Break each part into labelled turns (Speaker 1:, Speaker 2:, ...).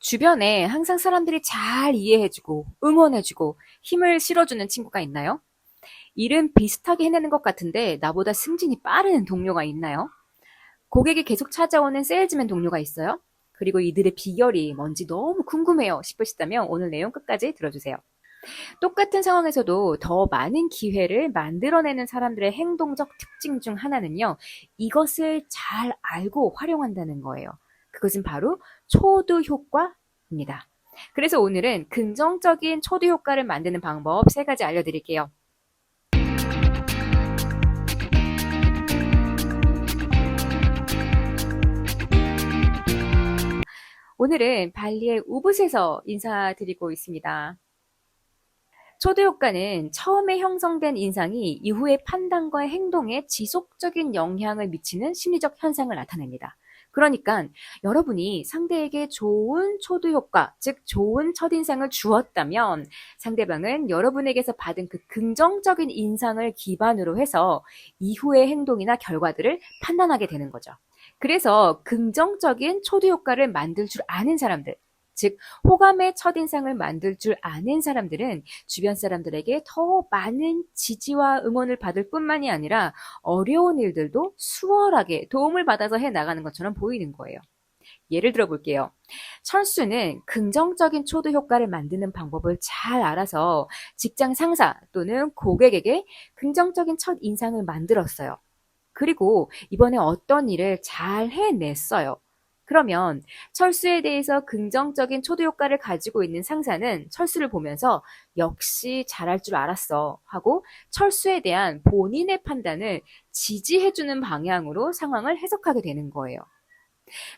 Speaker 1: 주변에 항상 사람들이 잘 이해해주고 응원해주고 힘을 실어주는 친구가 있나요? 일은 비슷하게 해내는 것 같은데 나보다 승진이 빠른 동료가 있나요? 고객이 계속 찾아오는 세일즈맨 동료가 있어요? 그리고 이들의 비결이 뭔지 너무 궁금해요 싶으시다면 오늘 내용 끝까지 들어주세요. 똑같은 상황에서도 더 많은 기회를 만들어내는 사람들의 행동적 특징 중 하나는요, 이것을 잘 알고 활용한다는 거예요. 그것은 바로 초두 효과입니다. 그래서 오늘은 긍정적인 초두 효과를 만드는 방법 세 가지 알려드릴게요. 오늘은 발리의 우붓에서 인사드리고 있습니다. 초두 효과는 처음에 형성된 인상이 이후의 판단과 행동에 지속적인 영향을 미치는 심리적 현상을 나타냅니다. 그러니까 여러분이 상대에게 좋은 초두 효과, 즉 좋은 첫인상을 주었다면 상대방은 여러분에게서 받은 그 긍정적인 인상을 기반으로 해서 이후의 행동이나 결과들을 판단하게 되는 거죠. 그래서 긍정적인 초두 효과를 만들 줄 아는 사람들, 즉 호감의 첫인상을 만들 줄 아는 사람들은 주변 사람들에게 더 많은 지지와 응원을 받을 뿐만이 아니라 어려운 일들도 수월하게 도움을 받아서 해 나가는 것처럼 보이는 거예요. 예를 들어 볼게요. 철수는 긍정적인 초도 효과를 만드는 방법을 잘 알아서 직장 상사 또는 고객에게 긍정적인 첫 인상을 만들었어요. 그리고 이번에 어떤 일을 잘 해냈어요. 그러면 철수에 대해서 긍정적인 초도 효과를 가지고 있는 상사는 철수를 보면서 역시 잘할 줄 알았어 하고 철수에 대한 본인의 판단을 지지해주는 방향으로 상황을 해석하게 되는 거예요.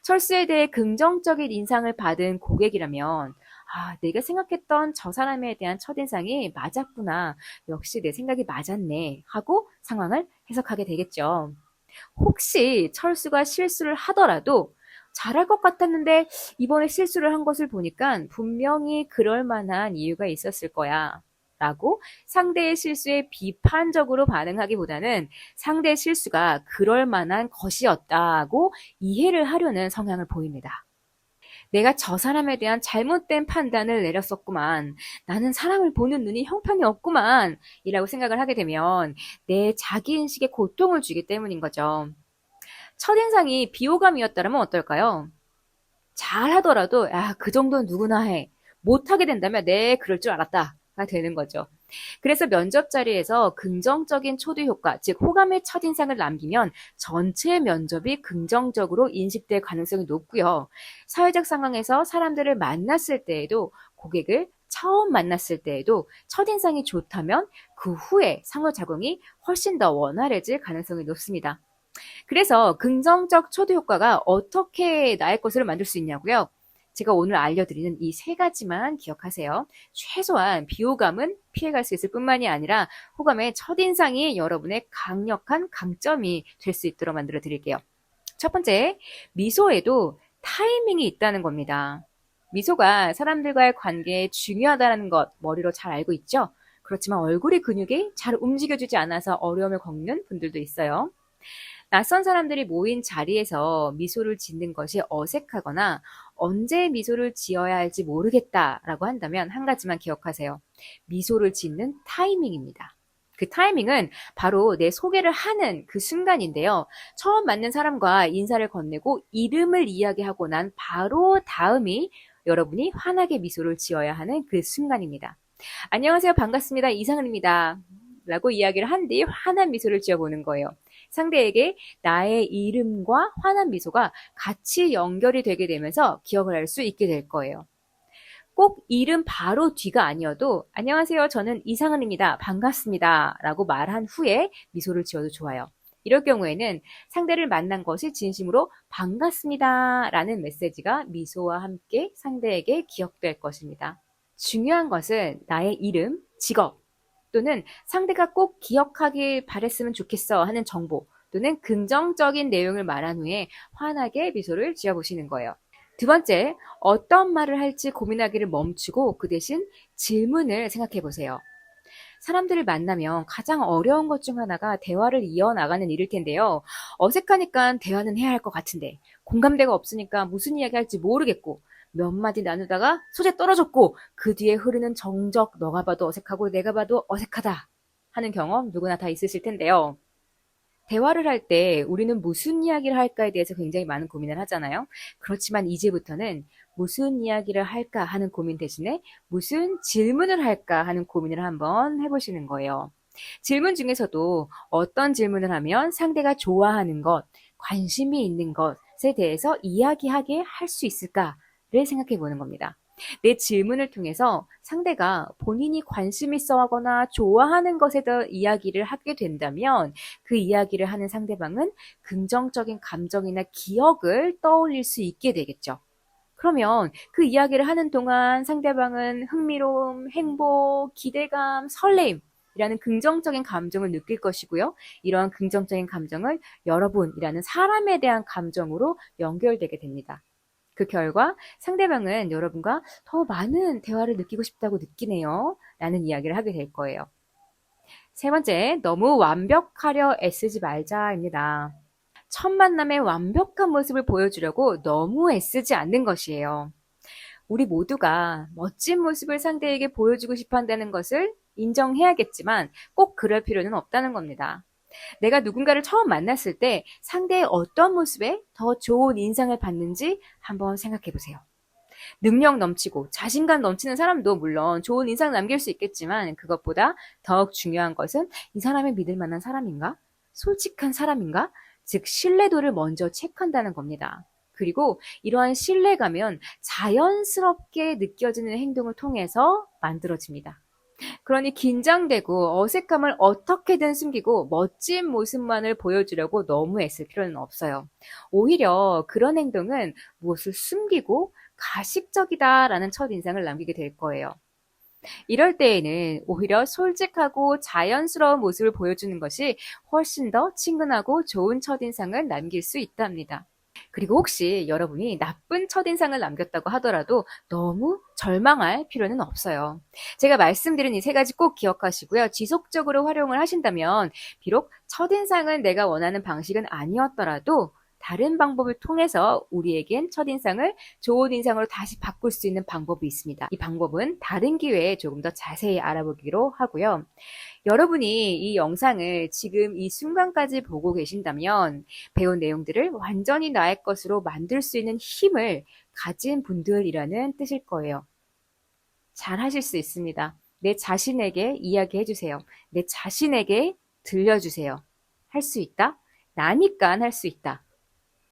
Speaker 1: 철수에 대해 긍정적인 인상을 받은 고객이라면 아, 내가 생각했던 저 사람에 대한 첫인상이 맞았구나. 역시 내 생각이 맞았네. 하고 상황을 해석하게 되겠죠. 혹시 철수가 실수를 하더라도 잘할 것 같았는데 이번에 실수를 한 것을 보니까 분명히 그럴 만한 이유가 있었을 거야. 라고 상대의 실수에 비판적으로 반응하기보다는 상대의 실수가 그럴 만한 것이었다고 이해를 하려는 성향을 보입니다. 내가 저 사람에 대한 잘못된 판단을 내렸었구만. 나는 사람을 보는 눈이 형편이 없구만. 이라고 생각을 하게 되면 내 자기인식에 고통을 주기 때문인 거죠. 첫인상이 비호감이었다면 어떨까요? 잘하더라도 야, 그 정도는 누구나 해. 못하게 된다면 네, 그럴 줄 알았다 가 되는 거죠. 그래서 면접 자리에서 긍정적인 초두 효과, 즉 호감의 첫인상을 남기면 전체 면접이 긍정적으로 인식될 가능성이 높고요. 사회적 상황에서 사람들을 만났을 때에도 고객을 처음 만났을 때에도 첫인상이 좋다면 그 후에 상호 작용이 훨씬 더 원활해질 가능성이 높습니다. 그래서 긍정적 초도 효과가 어떻게 나의 것을 만들 수 있냐고요? 제가 오늘 알려드리는 이 세 가지만 기억하세요. 최소한 비호감은 피해갈 수 있을 뿐만이 아니라 호감의 첫인상이 여러분의 강력한 강점이 될 수 있도록 만들어 드릴게요. 첫 번째, 미소에도 타이밍이 있다는 겁니다. 미소가 사람들과의 관계에 중요하다는 것 머리로 잘 알고 있죠? 그렇지만 얼굴의 근육이 잘 움직여주지 않아서 어려움을 겪는 분들도 있어요. 낯선 사람들이 모인 자리에서 미소를 짓는 것이 어색하거나 언제 미소를 지어야 할지 모르겠다라고 한다면 한 가지만 기억하세요. 미소를 짓는 타이밍입니다. 그 타이밍은 바로 내 소개를 하는 그 순간인데요. 처음 만난 사람과 인사를 건네고 이름을 이야기하고 난 바로 다음이 여러분이 환하게 미소를 지어야 하는 그 순간입니다. 안녕하세요. 반갑습니다. 이상은입니다. 라고 이야기를 한 뒤 환한 미소를 지어보는 거예요. 상대에게 나의 이름과 환한 미소가 같이 연결이 되게 되면서 기억을 할 수 있게 될 거예요. 꼭 이름 바로 뒤가 아니어도 안녕하세요. 저는 이상은입니다. 반갑습니다. 라고 말한 후에 미소를 지어도 좋아요. 이럴 경우에는 상대를 만난 것이 진심으로 반갑습니다. 라는 메시지가 미소와 함께 상대에게 기억될 것입니다. 중요한 것은 나의 이름, 직업, 또는 상대가 꼭 기억하길 바랬으면 좋겠어 하는 정보 또는 긍정적인 내용을 말한 후에 환하게 미소를 지어보시는 거예요. 두 번째, 어떤 말을 할지 고민하기를 멈추고 그 대신 질문을 생각해 보세요. 사람들을 만나면 가장 어려운 것 중 하나가 대화를 이어나가는 일일 텐데요. 어색하니까 대화는 해야 할 것 같은데, 공감대가 없으니까 무슨 이야기 할지 모르겠고, 몇 마디 나누다가 소재 떨어졌고 그 뒤에 흐르는 정적 너가 봐도 어색하고 내가 봐도 어색하다 하는 경험 누구나 다 있으실 텐데요. 대화를 할 때 우리는 무슨 이야기를 할까에 대해서 굉장히 많은 고민을 하잖아요. 그렇지만 이제부터는 무슨 이야기를 할까 하는 고민 대신에 무슨 질문을 할까 하는 고민을 한번 해보시는 거예요. 질문 중에서도 어떤 질문을 하면 상대가 좋아하는 것, 관심이 있는 것에 대해서 이야기하게 할 수 있을까 를 생각해 보는 겁니다. 내 질문을 통해서 상대가 본인이 관심 있어 하거나 좋아하는 것에 대해 이야기를 하게 된다면 그 이야기를 하는 상대방은 긍정적인 감정이나 기억을 떠올릴 수 있게 되겠죠. 그러면 그 이야기를 하는 동안 상대방은 흥미로움, 행복, 기대감, 설레임, 이라는 긍정적인 감정을 느낄 것이고요. 이러한 긍정적인 감정을 여러분이라는 사람에 대한 감정으로 연결되게 됩니다. 그 결과 상대방은 여러분과 더 많은 대화를 느끼고 싶다고 느끼네요. 라는 이야기를 하게 될 거예요. 세 번째, 너무 완벽하려 애쓰지 말자입니다. 첫 만남의 완벽한 모습을 보여주려고 너무 애쓰지 않는 것이에요. 우리 모두가 멋진 모습을 상대에게 보여주고 싶어 한다는 것을 인정해야겠지만 꼭 그럴 필요는 없다는 겁니다. 내가 누군가를 처음 만났을 때 상대의 어떤 모습에 더 좋은 인상을 받는지 한번 생각해 보세요. 능력 넘치고 자신감 넘치는 사람도 물론 좋은 인상 남길 수 있겠지만 그것보다 더욱 중요한 것은 이 사람이 믿을 만한 사람인가? 솔직한 사람인가? 즉, 신뢰도를 먼저 체크한다는 겁니다. 그리고 이러한 신뢰감은 자연스럽게 느껴지는 행동을 통해서 만들어집니다. 그러니 긴장되고 어색함을 어떻게든 숨기고 멋진 모습만을 보여주려고 너무 애쓸 필요는 없어요. 오히려 그런 행동은 무엇을 숨기고 가식적이다라는 첫 인상을 남기게 될 거예요. 이럴 때에는 오히려 솔직하고 자연스러운 모습을 보여주는 것이 훨씬 더 친근하고 좋은 첫인상을 남길 수 있답니다. 그리고 혹시 여러분이 나쁜 첫인상을 남겼다고 하더라도 너무 절망할 필요는 없어요. 제가 말씀드린 이 세 가지 꼭 기억하시고요. 지속적으로 활용을 하신다면 비록 첫인상은 내가 원하는 방식은 아니었더라도 다른 방법을 통해서 우리에겐 첫인상을 좋은 인상으로 다시 바꿀 수 있는 방법이 있습니다. 이 방법은 다른 기회에 조금 더 자세히 알아보기로 하고요. 여러분이 이 영상을 지금 이 순간까지 보고 계신다면 배운 내용들을 완전히 나의 것으로 만들 수 있는 힘을 가진 분들이라는 뜻일 거예요. 잘 하실 수 있습니다. 내 자신에게 이야기해 주세요. 내 자신에게 들려주세요. 할 수 있다? 나니까 할 수 있다.